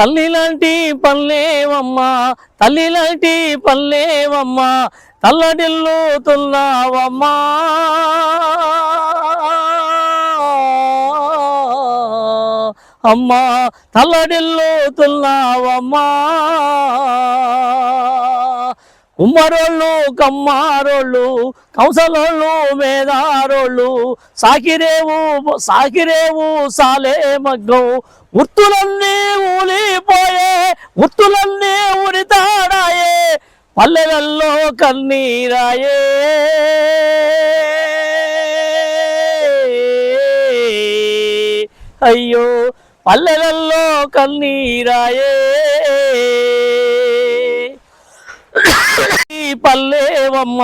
తల్లి లాంటి పల్లెవమ్మా తల్లి లాంటి పల్లెవమ్మా తల్లడిల్లుతున్నావమ్మా అమ్మా తల్లడిల్లుతున్నావమ్మా ఉమ్మరోళ్ళు కమ్మారోళ్ళు కంసలోళ్ళు మేధారోళ్ళు సాకిరేవు సాకిరేవు సాలే మగ్గం. ఉర్తులన్నీ ఊలిపోయే ఉర్తులన్నీ ఉరితాడాయే పల్లెలల్లో కన్నీరాయే. అయ్యో పల్లెలల్లో కన్నీరాయే. పల్లెవమ్మ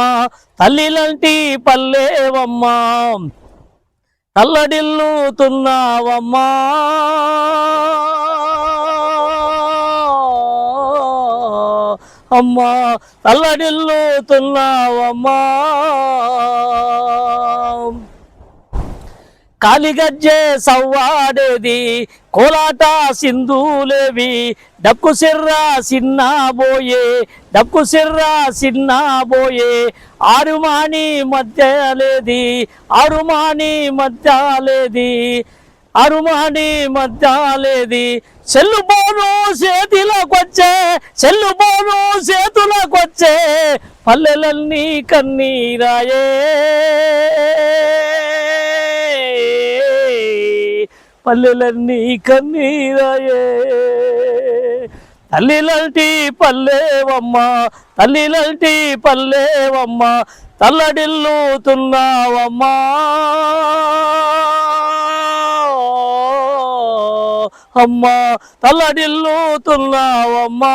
తల్లిలంటి పల్లెవమ్మా. తల్లడిల్లుతున్నావమ్మా అమ్మా తల్లడిల్లుతున్నావమ్మా కాలిగజ్జే సవ్వాడేది కోలాట సింధులేవి డక్కు సిర్రా సిన్నాబోయే డక్కు సిర్రా సిన్నా బోయే ఆరుమాని మధ్య లేది ఆరుమాని మధ్య లేది అరుమాని మధ్య లేది చెల్లుబోను చేతిలోకొచ్చే చెల్లుబోను చేతులకొచ్చే పల్లెలన్నీ కన్నీరాయే. పల్లెలన్నీ కన్నీరాయే. తల్లిలంటి పల్లెవమ్మ తల్లిలంటి పల్లెవమ్మ తల్లడిల్లుతున్నావమ్మా అమ్మా తల్లడిల్లుతున్నావమ్మా